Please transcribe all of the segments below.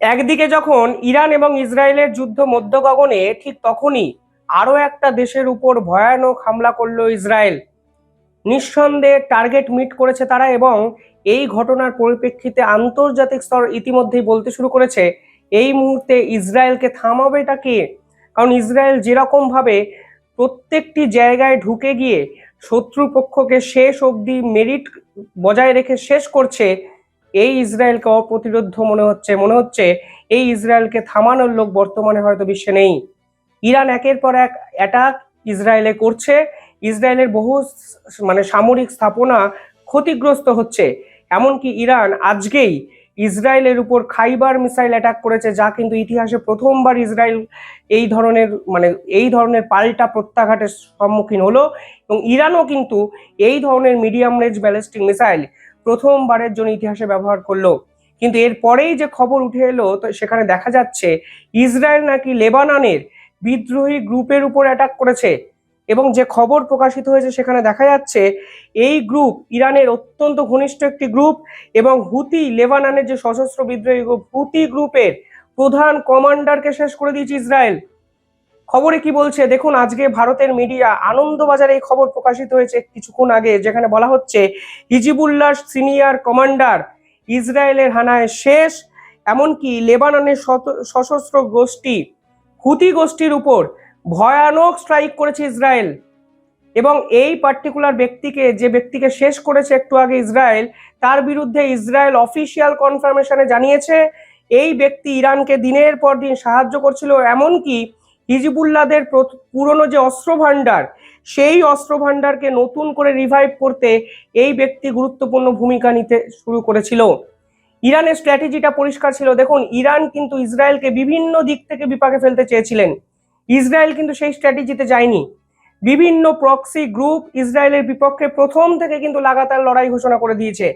একদিকে যখন ইরান এবং ইসরায়েলের যুদ্ধ মধ্য গগনে ঠিক তখনই আরও একটা দেশের উপর ভয়ানক হামলা করল ইসরায়েল। নিঃসন্দেহে টার্গেট মিট করেছে তারা এবং এই ঘটনার পরিপ্রেক্ষিতে আন্তর্জাতিক স্তর ইতিমধ্যেই বলতে শুরু করেছে, এই মুহূর্তে ইসরায়েলকে থামাবেটা কে? কারণ ইসরায়েল যেরকম ভাবে প্রত্যেকটি জায়গায় ঢুকে গিয়ে শত্রুপক্ষকে শেষ অবধি মেরিট বজায় রেখে শেষ করছে এই ইসরায়েলকে অপ্রতিরোধ মনে হচ্ছে মনে হচ্ছে এই ইসরায়েলকে থামানোর লোক বর্তমানে হয়তো বিশ্বে নেই। ইরান একের পর এক অ্যাটাক ইসরায়েলে করছে। ইসরায়েলের বহু মানে সামরিক স্থাপনা ক্ষতিগ্রস্ত হচ্ছে। এমনকি ইরান আজকেই ইসরায়েলের উপর খাইবার মিসাইল অ্যাটাক করেছে, যা কিন্তু ইতিহাসে প্রথমবার ইসরায়েল এই ধরনের মানে এই ধরনের পাল্টা প্রত্যাঘাতের সম্মুখীন হলো। এবং ইরানও কিন্তু এই ধরনের মিডিয়াম রেঞ্জ ব্যালিস্টিক মিসাইল প্রথমবারের জন্য ইতিহাসে ব্যবহার করল। কিন্তু এর পরেই যে খবর উঠে এলো, তো সেখানে দেখা যাচ্ছে ইসরায়েল নাকি লেবাননের বিদ্রোহী গ্রুপের উপর অ্যাটাক করেছে। এবং যে খবর প্রকাশিত হয়েছে, সেখানে দেখা যাচ্ছে এই গ্রুপ ইরানের অত্যন্ত ঘনিষ্ঠ একটি গ্রুপ এবং হুতি লেবাননের যে সশস্ত্র বিদ্রোহী গ্রুপ, হুতি গ্রুপের প্রধান কমান্ডারকে শেষ করে দিয়েছে ইসরায়েল। খবরে কি বলছে? দেখুন, আজকে ভারতের মিডিয়া আনন্দবাজারে এই খবর প্রকাশিত হয়েছে কিছুক্ষণ আগে, যেখানে বলা হচ্ছে, হিজিবুল্লাহ সিনিয়র কমান্ডার ইসরায়েলের হানায় শেষ, এমনকি লেবাননের সশস্ত্র গোষ্ঠী, হুতি গোষ্ঠীর উপর ভয়ানক স্ট্রাইক করেছে ইসরায়েল। এবং এই পার্টিকুলার ব্যক্তিকে, যে ব্যক্তিকে শেষ করেছে একটু আগে ইসরায়েল, তার বিরুদ্ধে ইসরায়েল অফিসিয়াল কনফার্মেশনে জানিয়েছে, এই ব্যক্তি ইরানকে দিনের পর দিন সাহায্য করছিল, এমনকি হিজবুল্লাদের পুরনো যে অস্ত্র ভাণ্ডার সেই অস্ত্র ভাণ্ডারকে নতুন করে রিভাইভ করতে এই ব্যক্তি গুরুত্বপূর্ণ ভূমিকা নিতে শুরু করেছিল। ইরানের স্ট্র্যাটেজিটা পরিষ্কার ছিল। দেখুন, ইরান কিন্তু ইসরায়েলকে বিভিন্ন দিক থেকে বিপাকে ফেলতে চেয়েছিলেন। ইসরায়েল কিন্তু সেই স্ট্র্যাটেজিতে যায়নি। বিভিন্ন প্রক্সি গ্রুপ ইসরায়েলের বিপক্ষে প্রথম থেকে কিন্তু লাগাতার লড়াই ঘোষণা করে দিয়েছে।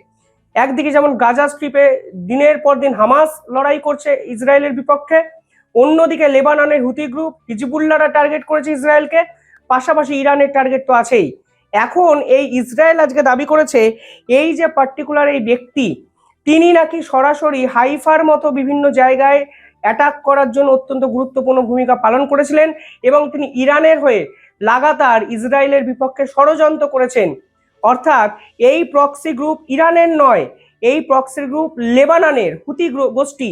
একদিকে যেমন গাজা স্ট্রিপে দিনের পর দিন হামাস লড়াই করছে ইসরায়েলের বিপক্ষে অন্যদিকে লেবাননের হুতি গ্রুপ হিজবুল্লাহরা টার্গেট করেছে ইসরায়েলকে, পাশাপাশি ইরানের টার্গেট তো আছেই। এখন এই ইসরায়েল আজকে দাবি করেছে, এই যে পার্টিকুলার এই ব্যক্তি, তিনি নাকি সরাসরি হাইফার মতো বিভিন্ন জায়গায় অ্যাটাক করার জন্য অত্যন্ত গুরুত্বপূর্ণ ভূমিকা পালন করেছিলেন এবং তিনি ইরানের হয়ে লাগাতার ইসরায়েলের বিপক্ষে ষড়যন্ত্র করেছেন। অর্থাৎ এই প্রক্সি গ্রুপ ইরানের নয়, এই প্রক্সি গ্রুপ লেবাননের হুতি গোষ্ঠী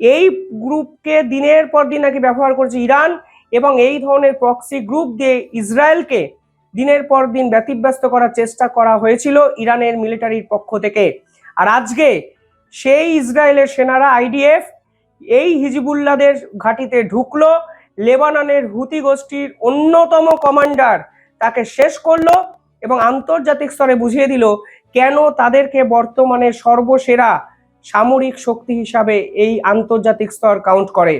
এই গ্রুপকে দিনের পর দিন নাকি ব্যবহার করেছে ইরান এবং এই ধরনের প্রক্সি গ্রুপ দিয়ে ইসরায়েলকে দিনের পর দিন ব্যতিব্যস্ত করার চেষ্টা করা হয়েছিল ইরানের মিলিটারির পক্ষ থেকে। আর আজকে সেই ইসরায়েলের সেনারা আইডিএফ এই হিজবুল্লাদের ঘাঁটিতে ঢুকলো, লেবাননের হুতি গোষ্ঠীর অন্যতম কমান্ডার তাকে শেষ করল এবং আন্তর্জাতিক স্তরে বুঝিয়ে দিল, কেন তাদেরকে বর্তমানে সর্বসেরা সামরিক শক্তি হিসাবে এই আন্তর্জাতিক স্তর কাউন্ট করে।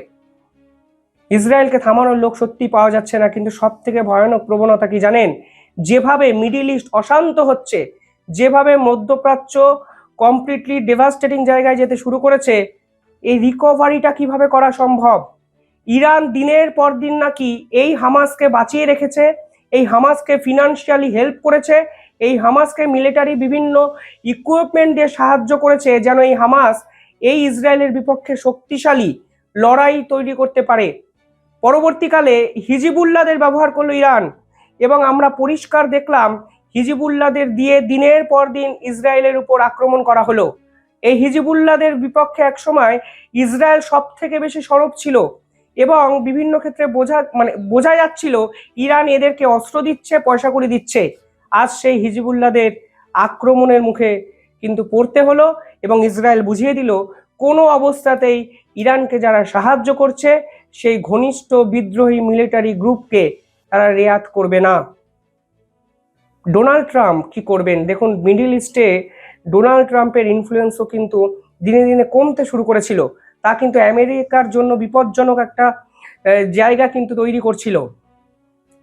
ইসরায়েলকে থামানোর লোক সত্যি পাওয়া যাচ্ছে না, কিন্তু সব থেকে ভয়ানক প্রবণতা কি জানেন? যেভাবে মিডিল ইস্ট অশান্ত হচ্ছে, যেভাবে মধ্যপ্রাচ্য কমপ্লিটলি ডেভাস্টেটিং জায়গায় যেতে শুরু করেছে, এই রিকভারিটা কীভাবে করা সম্ভব? ইরান দিনের পর দিন নাকি এই হামাসকে বাঁচিয়ে রেখেছে, এই হামাসকে ফিনান্সিয়ালি হেল্প করেছে এই হামাসকে মিলিটারি বিভিন্ন ইকুইপমেন্ট দিয়ে সাহায্য করেছে যেন এই হামাস এই ইসরায়েলের বিপক্ষে শক্তিশালী লড়াই তৈরি করতে পারে। পরবর্তীকালে হিজিবুল্লাদের ব্যবহার করল ইরান এবং আমরা পরিষ্কার দেখলাম হিজিবুল্লাদের দিয়ে দিনের পর দিন ইসরায়েলের উপর আক্রমণ করা হলো। এই হিজিবুল্লাদের বিপক্ষে একসময় ইসরায়েল সব থেকে বেশি সরব ছিল এবং বিভিন্ন ক্ষেত্রে বোঝা মানে বোঝা যাচ্ছিল ইরান এদেরকে অস্ত্র দিচ্ছে, পয়সা করে দিচ্ছে। আজ সেই হিজিবুল্লাদের আক্রমণের মুখে কিন্তু পড়তে হলো এবং ইসরায়েল বুঝিয়ে দিল, কোনো অবস্থাতেই ইরানকে যারা সাহায্য করছে, সেই ঘনিষ্ঠ বিদ্রোহী মিলিটারি গ্রুপকে তারা রেয়াত করবে না। ডোনাল্ড ট্রাম্প কি করবেন? দেখুন, মিডিল ইস্টে ডোনাল্ড ট্রাম্পের ইনফ্লুয়েন্সও কিন্তু দিনে দিনে কমতে শুরু করেছিল। তা কিন্তু আমেরিকার জন্য বিপজ্জনক একটা জায়গা কিন্তু তৈরি করছিল।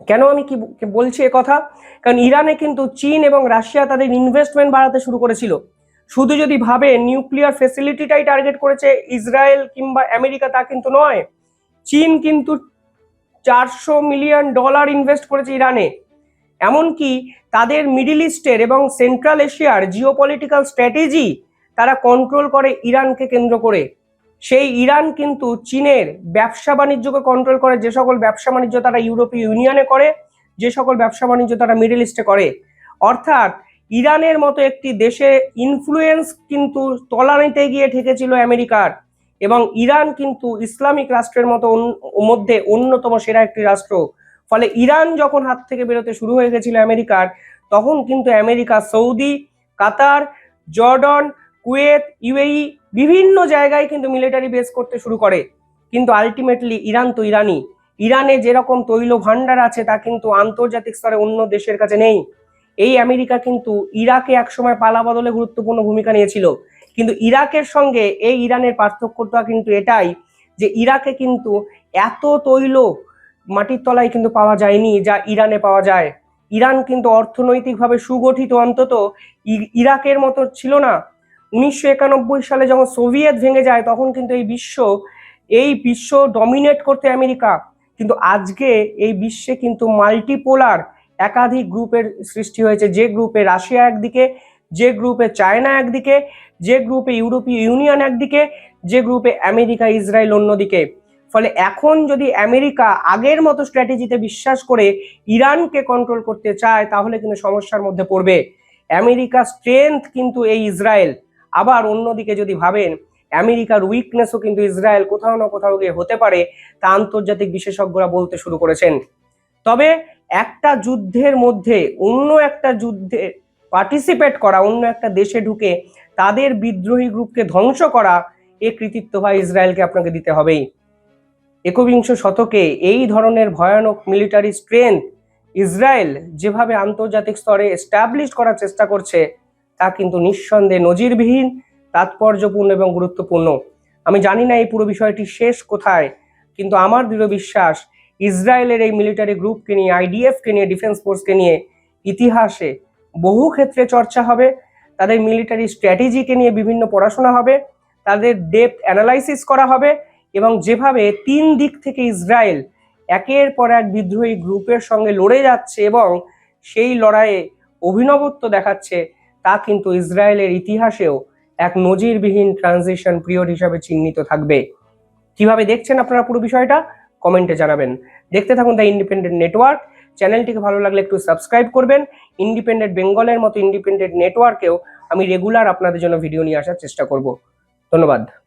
কেন আমি কি বলছি কথা? কারণ ইরানে কিন্তু চীন এবং রাশিয়া তাদের ইনভেস্টমেন্ট বাড়াতে শুরু করেছিল। শুধু যদি ভাবে নিউক্লিয়ার ফেসিলিটিটাই টার্গেট করেছে ইসরায়েল কিংবা আমেরিকা, তা কিন্তু নয়। চীন কিন্তু চারশো মিলিয়ন ডলার ইনভেস্ট করেছে ইরানে। এমনকি তাদের মিডিল ইস্টের এবং সেন্ট্রাল এশিয়ার জিওপলিটিক্যাল স্ট্র্যাটেজি তারা কন্ট্রোল করে ইরানকে কেন্দ্র করে। সেই ইরান কিন্তু চীনের ব্যবসা বাণিজ্যকে কন্ট্রোল করে, যে সকল ব্যবসা বাণিজ্য তারা ইউরোপীয় ইউনিয়নে করে, যে সকল ব্যবসা বাণিজ্য তারা মিডল ইস্টে করে। অর্থাৎ ইরানের মতো একটি দেশে ইনফ্লুয়েন্স কিন্তু তলানিতে গিয়ে ঠেকেছিল আমেরিকার এবং ইরান কিন্তু ইসলামিক রাষ্ট্রের মতো মধ্যে অন্যতম সেরা একটি রাষ্ট্র। ফলে ইরান যখন হাত থেকে বেরোতে শুরু হয়ে গেছিল আমেরিকার, তখন কিন্তু America Saudi, Qatar, Jordan, Kuwait, UAE বিভিন্ন জায়গায় কিন্তু মিলিটারি বেস করতে শুরু করে। কিন্তু আলটিমেটলি ইরান তো ইরানি ইরানে যেরকম তৈল ভান্ডার আছে, তা কিন্তু আন্তর্জাতিক স্তরে অন্য দেশের কাছে নেই। এই আমেরিকা কিন্তু ইরাকে একসময় পালা বদলে গুরুত্বপূর্ণ ভূমিকা নিয়েছিল। কিন্তু ইরাকের সঙ্গে এই ইরানের পার্থক্যটা কিন্তু এটাই যে ইরাকে কিন্তু এত তৈল মাটির তলায় কিন্তু পাওয়া যায়নি যা ইরানে পাওয়া যায়। ইরান কিন্তু অর্থনৈতিকভাবে সুগঠিত অন্তত ইরাকের মতো ছিল না। উনিশশো একানব্বই সালে যখন সোভিয়েত ভেঙে যায়, তখন কিন্তু এই বিশ্ব এই বিশ্ব ডমিনেট করতে আমেরিকা। কিন্তু আজকে এই বিশ্বে কিন্তু মাল্টিপোলার একাধিক গ্রুপের সৃষ্টি হয়েছে। যে গ্রুপে রাশিয়া একদিকে, যে গ্রুপে চায়না একদিকে, যে গ্রুপে ইউরোপীয় ইউনিয়ন একদিকে, যে গ্রুপে আমেরিকা, ইসরায়েল অন্যদিকে। ফলে এখন যদি আমেরিকা আগের মতো স্ট্র্যাটেজিতে বিশ্বাস করে ইরানকে কন্ট্রোল করতে চায়, তাহলে কিন্তু সমস্যার মধ্যে পড়বে। আমেরিকা স্ট্রেংথ কিন্তু এই ইসরায়েল। আবার অন্যদিকে যদি ভাবেন, আমেরিকার উইকনেসও কিন্তু ইসরায়েল কোথাও না কোথাও গিয়ে হতে পারে, তা আন্তর্জাতিক বিশেষজ্ঞরা বলতে শুরু করেছেন। তবে একটা যুদ্ধের মধ্যে অন্য একটা যুদ্ধে পার্টিসিপেট করা, অন্য একটা দেশে ঢুকে তাদের বিদ্রোহী গ্রুপকে ধ্বংস করা, এ কৃতিত্ব ভাই ইসরায়েলকে আপনাকে দিতে হবেই। একবিংশ শতকে এই ধরনের ভয়ানক মিলিটারি স্ট্রেংথ ইসরায়েল যেভাবে আন্তর্জাতিক স্তরে এস্টাবলিশ করার চেষ্টা করছে তা কিন্তু নিঃসন্দেহে নজিরবিহীন, তাৎপর্যপূর্ণ এবং গুরুত্বপূর্ণ। আমি জানি না এই পুরো বিষয়টি শেষ কোথায়, কিন্তু আমার দৃঢ় বিশ্বাস ইসরায়েলের এই মিলিটারি গ্রুপকে নিয়ে, আইডিএফকে নিয়ে, ডিফেন্স ফোর্সকে নিয়ে ইতিহাসে বহু ক্ষেত্রে চর্চা হবে, তাদের মিলিটারি স্ট্র্যাটেজিকে নিয়ে বিভিন্ন পড়াশোনা হবে, তাদের ডেপথ অ্যানালাইসিস করা হবে এবং যেভাবে তিন দিক থেকে ইসরায়েল একের পর এক বিদ্রোহী গ্রুপের সঙ্গে লড়ে যাচ্ছে এবং সেই লড়াইয়ে অভিনবত্ব দেখাচ্ছে তা কিন্তু ইসরায়েলের ইতিহাসেও এক নজিরবিহীন ট্রানজিশন পিরিয়ড হিসাবে চিহ্নিত থাকবে। কীভাবে দেখছেন আপনারা পুরো বিষয়টা? কমেন্টে জানাবেন। দেখতে থাকুন দ্য ইন্ডিপেন্ডেন্ট নেটওয়ার্ক চ্যানেলটিকে ভালো লাগলে একটু সাবস্ক্রাইব করবেন। ইন্ডিপেন্ডেন্ট বেঙ্গলের মতো ইন্ডিপেন্ডেন্ট নেটওয়ার্কেও আমি রেগুলার আপনাদের জন্য ভিডিও নিয়ে আসার চেষ্টা করব। ধন্যবাদ।